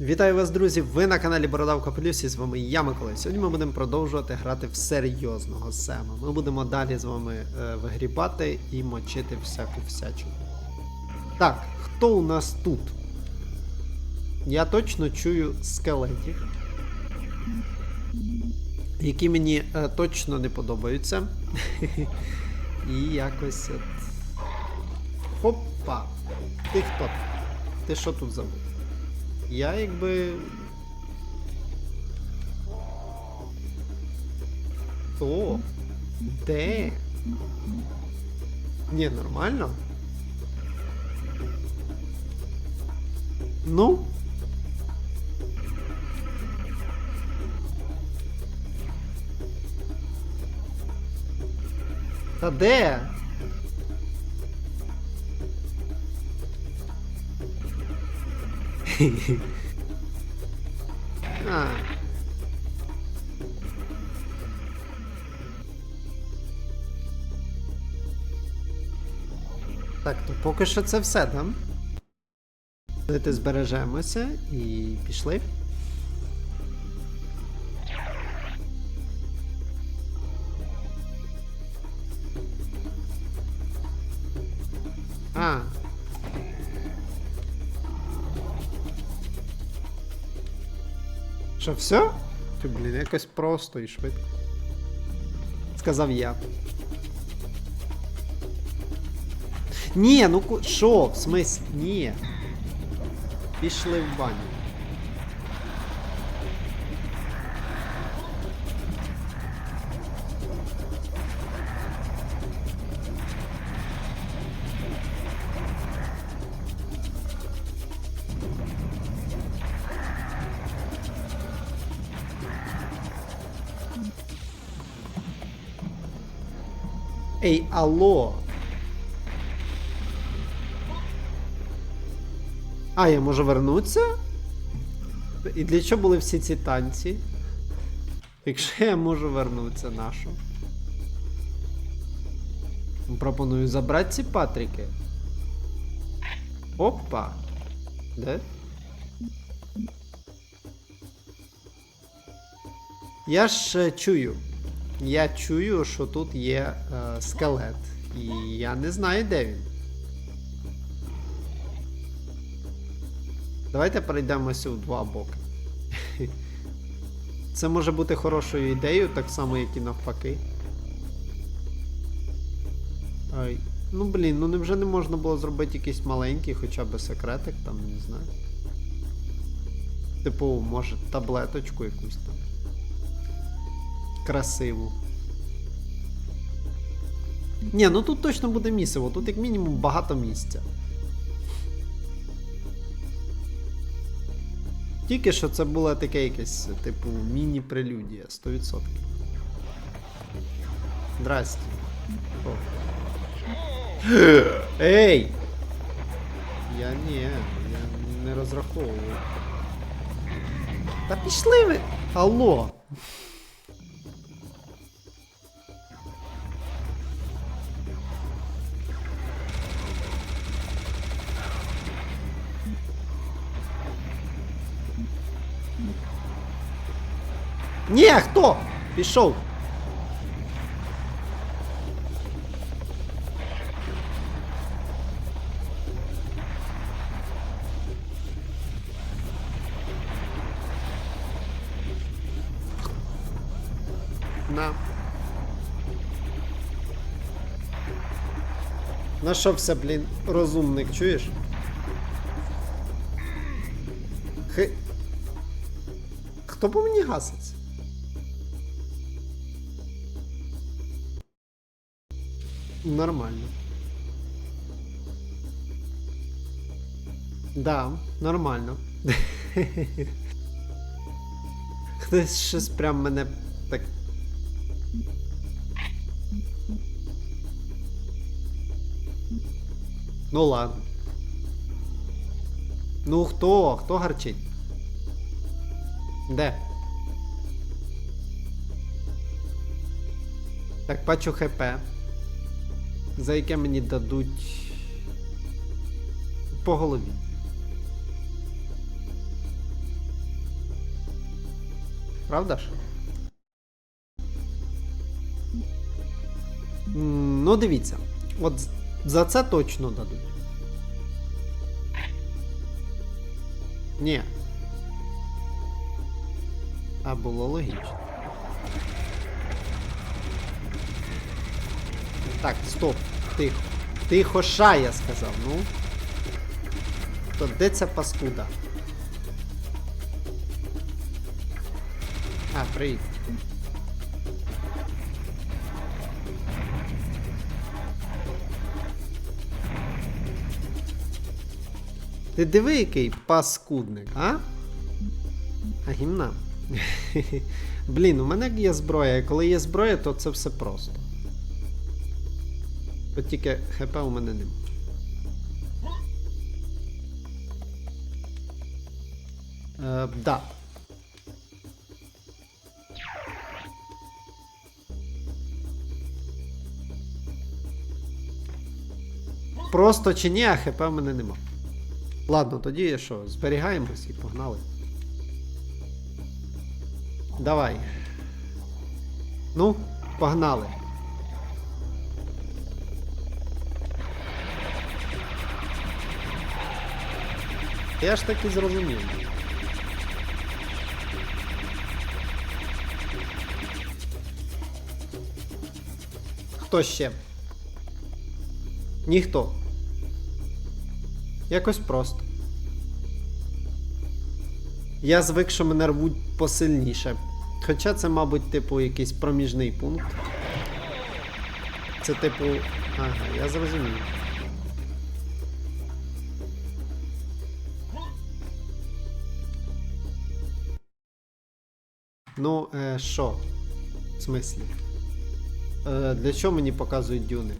Вітаю вас, друзі! Ви на каналі Бородавка Плюс і з вами я, Миколай. Сьогодні ми будемо продовжувати грати в серйозного Сема. Ми будемо далі з вами е, вигрібати і мочити всяку всячину. Так, хто у нас тут? Я точно чую скелетів, які мені е, точно не подобаються. І якось от. Хопа! Ти хто? Ти що тут забув? Я якби. О, де? Ні, нормально. Ну. Та де? Так, то поки що це все, да? Давайте збережемося і пішли. Що, все? Ти, блін, якось просто і швидко. Сказав я. Ні, ну що? В смислі? Ні. Пішли в баню. Алло. А, я можу вернутися? І для чого були всі ці танці? Якщо я можу вернутися нашу. Пропоную забрати ці патрики. Опа. Де? Я ж е, чую. Я чую, що тут є е, скелет. І я не знаю, де він. Давайте перейдемося в два боки. Це може бути хорошою ідеєю, так само, як і навпаки. Ай. Ну блін, ну невже не можна було зробити якийсь маленький хоча б секретик, там, не знаю. Типу, може, таблеточку якусь там. Красиву. Ні, ну тут точно буде місиво, тут як мінімум багато місця. Тільки що це було таке якесь, типу, міні-прелюдія, 100%. Здрасте. О. Ей! Я ні, я не розраховував. Та пішли ви! Алло! Ні, хто? Пішов. На. Нашовся, блін, розумник, чуєш? Хи. Хто по мені гаситься? Нормально. Да, нормально. Хтось щось прям мене так. Ну ладно. Ну хто? Хто гарчить? Де? Так, бачу ХП. За яке мені дадуть. По голові. Правда ж? Ну, дивіться. От за це точно дадуть. Ні. А було логічно. Так, стоп. Тихо. Тихо ша, я сказав, ну. То де ця паскуда? А, привіт. Ти диви, який паскудник, а? А гімна. Блін, у мене є зброя, і коли є зброя, то це все просто. От тільки ХП у мене нема. Е, да. Просто чи ні, а ХП в мене нема. Ладно, тоді що, зберігаємось і погнали. Давай. Ну, погнали. Я ж таки зрозумів. Хто ще? Ніхто. Якось просто. Я звик, що мене рвуть посильніше. Хоча це, мабуть, типу, якийсь проміжний пункт. Це типу. Ага, я зрозумів. Ну, е, що? В смислі? Е, для чого мені показують дюни?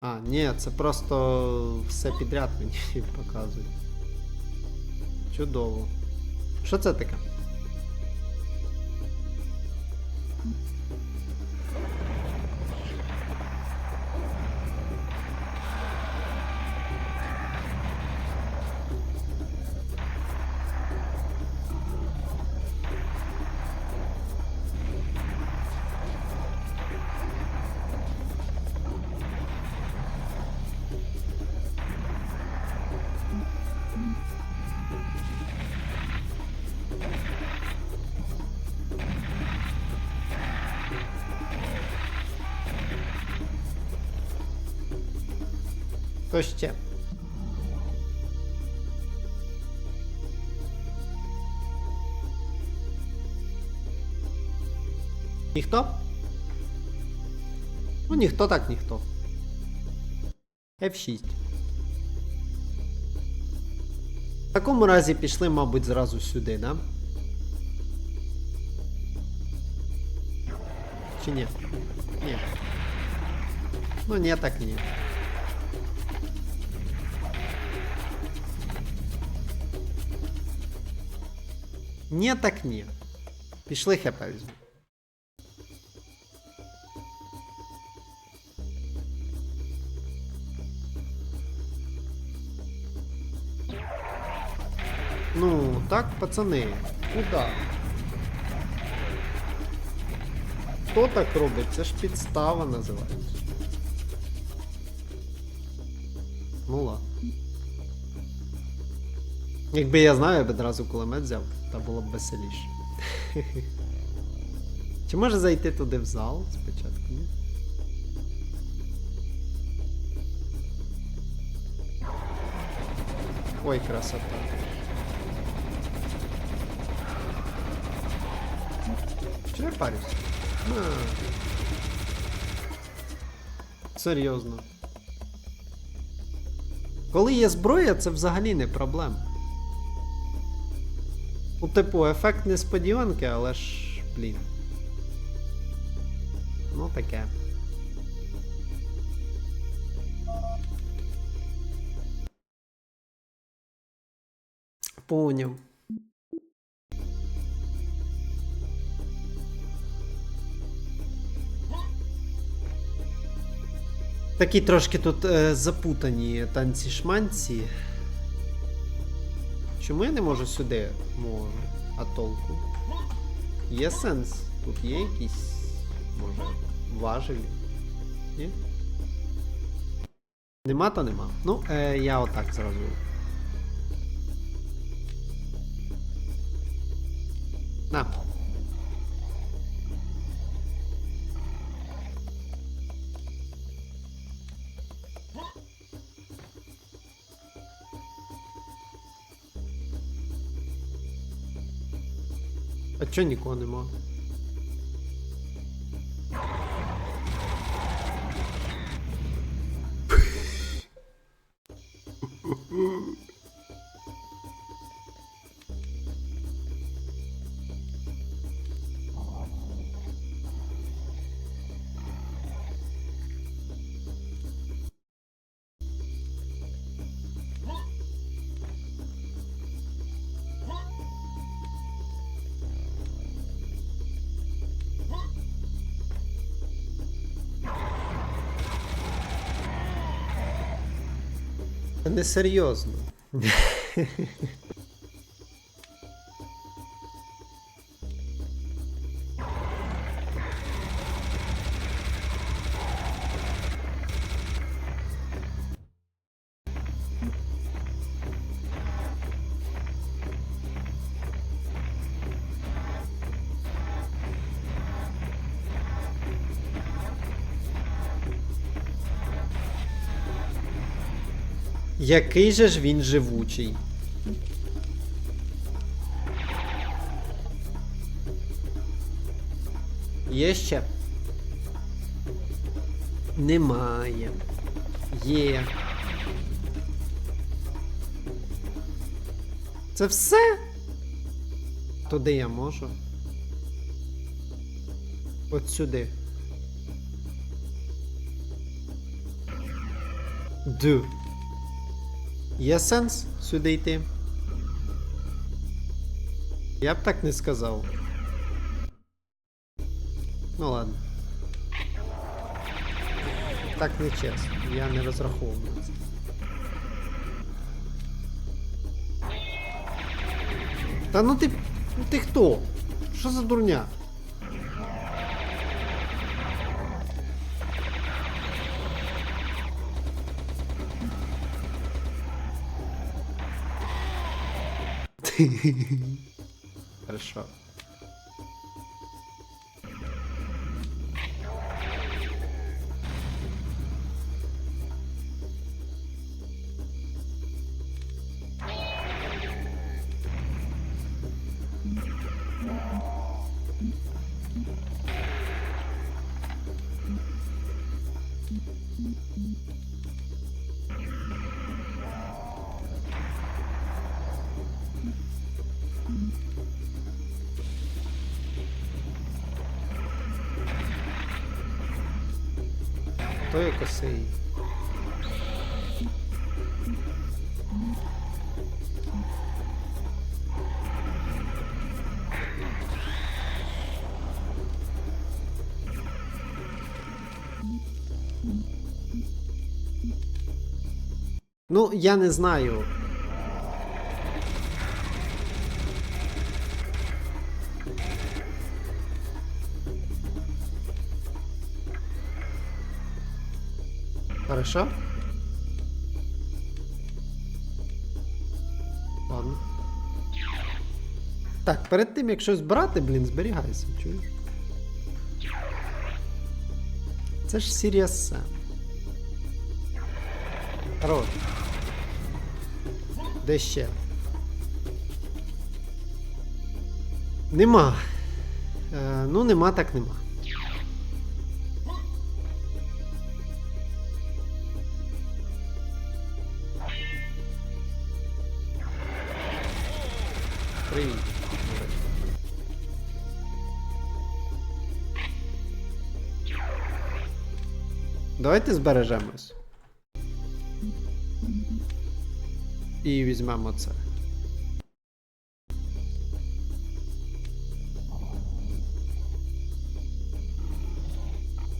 А, ні, це просто все підряд мені показують. Чудово. Що це таке? Хто ще? Ніхто? Ну, ніхто так ніхто. F6. В такому разі пішли, мабуть, зразу сюди, да? Чи ні? Ні. Ну, ні, так ні. Ні, так ні. Пішли хп візьму. Ну, так, пацани. Куда? Хто так робить? Це ж підстава називається. Ну ладно. Якби я знаю, я б одразу кулемет взяв, та було б веселіше. Чи може зайти туди в зал спочатку? Ні? Ой, красота. Чи я парюсь? Серйозно. Коли є зброя, це взагалі не проблема. Ну, типу, ефект несподіванки, але ж, блін. Ну таке. Поняв. Такі трошки тут е, запутані танці шманці. Чому я не можу сюди? Можу. А толку? Є сенс? Тут є якісь, може, важелі? Ні? Нема, то нема. Ну, е, я отак зразу. На. А чо нікого нема? Це несерйозно. Який же ж він живучий? Є ще? Немає. Є. Це все? Туди я можу. От сюди. Д. Є сенс сюди йти? Я б так не сказав. Ну ладно. Так не чесно. Я не розраховував. Та ну ти. Ти хто? Що за дурня? Хорошо. Хто є косий? Ну, я не знаю. Хорошо? Ладно. Так, перед тим, як щось брати, блін, зберігайся, чуєш? Це ж Sirius Sam. Хорош. Де ще? Нема. Е, ну, нема, так нема. Давайте збережемось. І візьмемо це.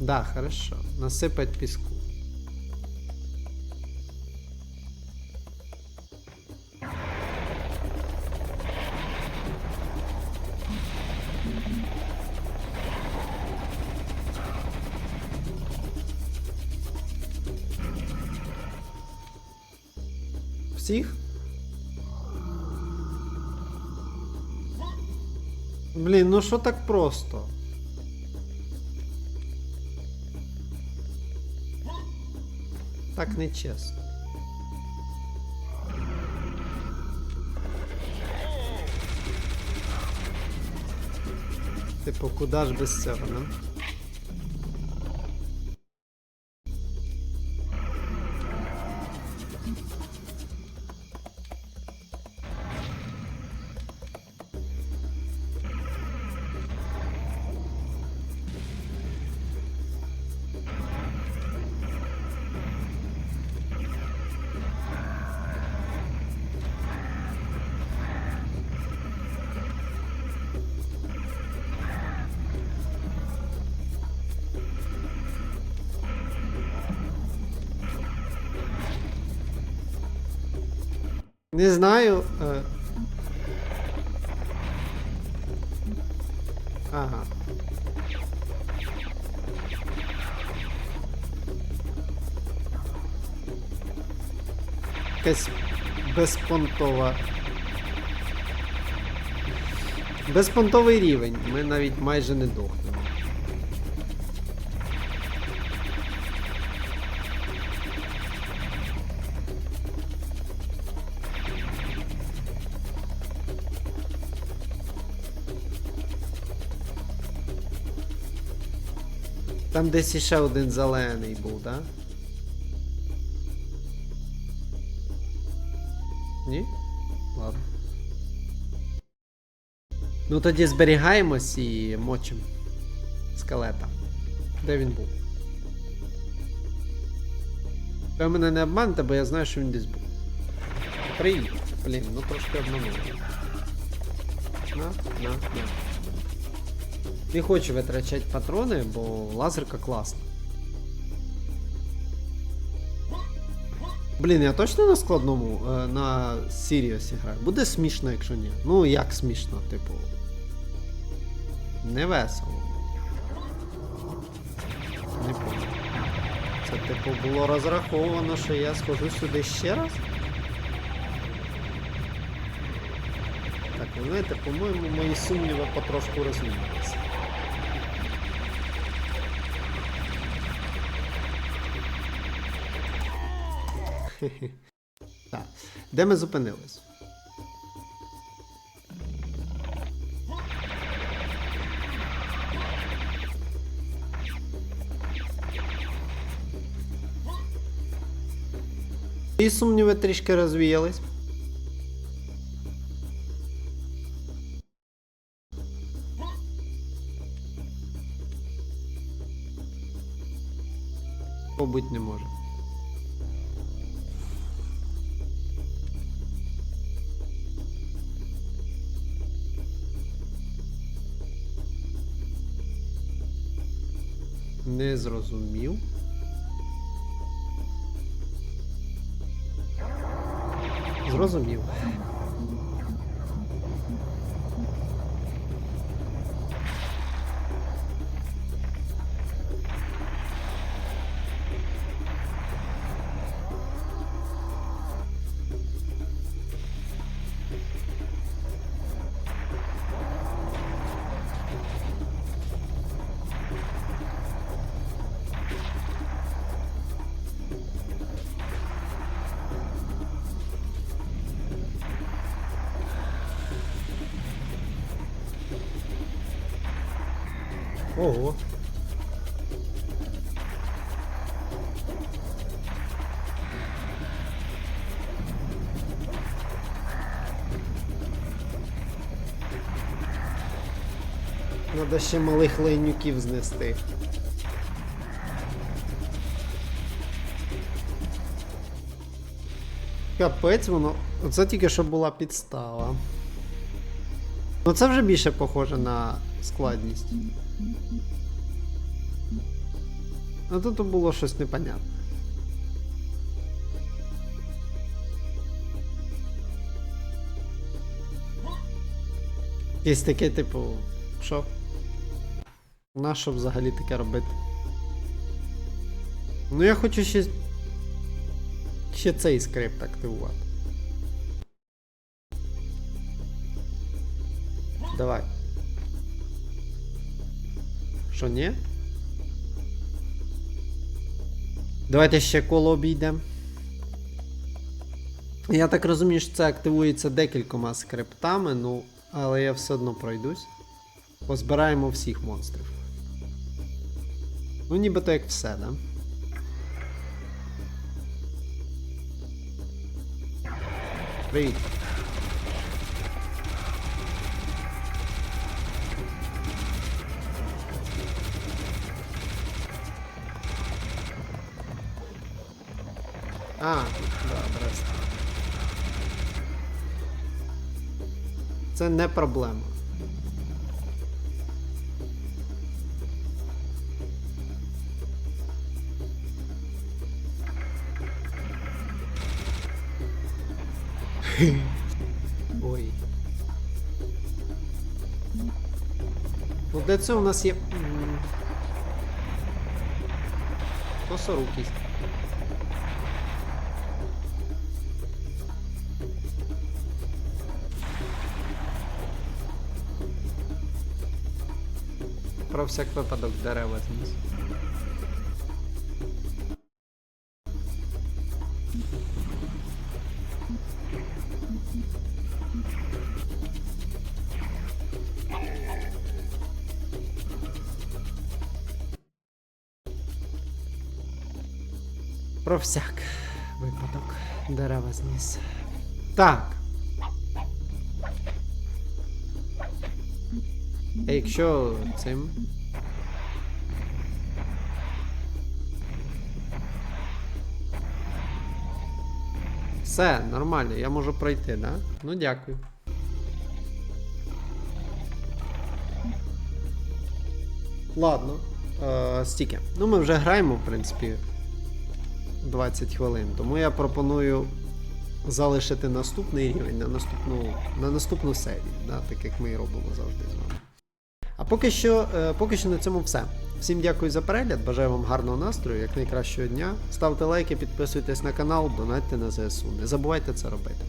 Да, хорошо. Насыпать песку. Всіх? Блін, ну що так просто? Так нечесно. Типу, куди ж без цього, ну? Не знаю. Е... Ага. Якась безпонтова. Безпонтовий рівень. Ми навіть майже не дохнемо. Там десь іще один зелений був, так? Да? Ні? Ладно. Ну тоді зберігаємось і мочим скелета. Де він був? Ви мене не обманите, бо я знаю, що він десь був. Привіт. Блін, ну трошки обманули. На, на, на. Не хочу витрачати патрони, бо лазерка класна. Блін, я точно на складному е, на Сіріусі граю. Буде смішно, якщо ні. Ну як смішно, типу. Не весело. Не помню. Це типу було розраховано, що я схожу сюди ще раз. Так, ви знаєте, по-моєму, мої сумніви потрошку розвіялися. Так. Де ми зупинились? І сумніви трішки розвіялись. Побуть не може. Не зрозумів. Зрозумів. Ого. Надо ще малих лейнюків знести. Капець воно. Оце тільки що була підстава. Ну це вже більше похоже на складність. А тут було щось непонятне. Якесь таке, типу, що? Нащо взагалі таке робити? Ну я хочу ще. Ще цей скрипт активувати. Давай. Що, ні? Давайте ще коло обійдемо. Я так розумію, що це активується декількома скриптами, ну, але я все одно пройдусь. Позбираємо всіх монстрів. Ну, нібито як все, да? Привіт. А, да, здрасте. Це не проблема. Ой. Ну, для цього у нас є. Косорукість. Про всяк випадок дерева зніс. Про всяк випадок дерева зніс. Так. А якщо цим. Все, нормально, я можу пройти, да? Ну дякую. Ладно. Е, стільки. Ну, ми вже граємо, в принципі, 20 хвилин. Тому я пропоную залишити наступний рівень на наступну, на наступну серію, да, так як ми і робимо завжди з вами. А поки що, е, поки що на цьому все. Всім дякую за перегляд, бажаю вам гарного настрою, як найкращого дня. Ставте лайки, підписуйтесь на канал, донатьте на ЗСУ. Не забувайте це робити.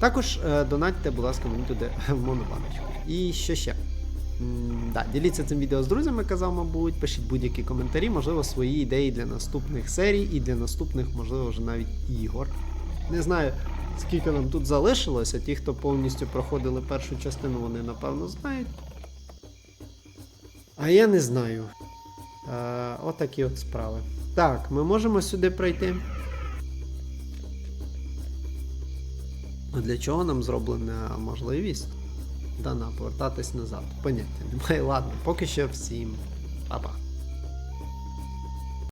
Також е, донатьте, будь ласка, мені туди в монобаночку. І що ще? Да, діліться цим відео з друзями, казав, мабуть, пишіть будь-які коментарі, можливо, свої ідеї для наступних серій і для наступних, можливо, вже навіть ігор. Не знаю, скільки нам тут залишилося. Ті, хто повністю проходили першу частину, вони напевно знають. А я не знаю. А, отакі от справи. Так, ми можемо сюди пройти. Для чого нам зроблена можливість дана повертатись назад? Поняття немає. Ладно, поки що всім. Па-па.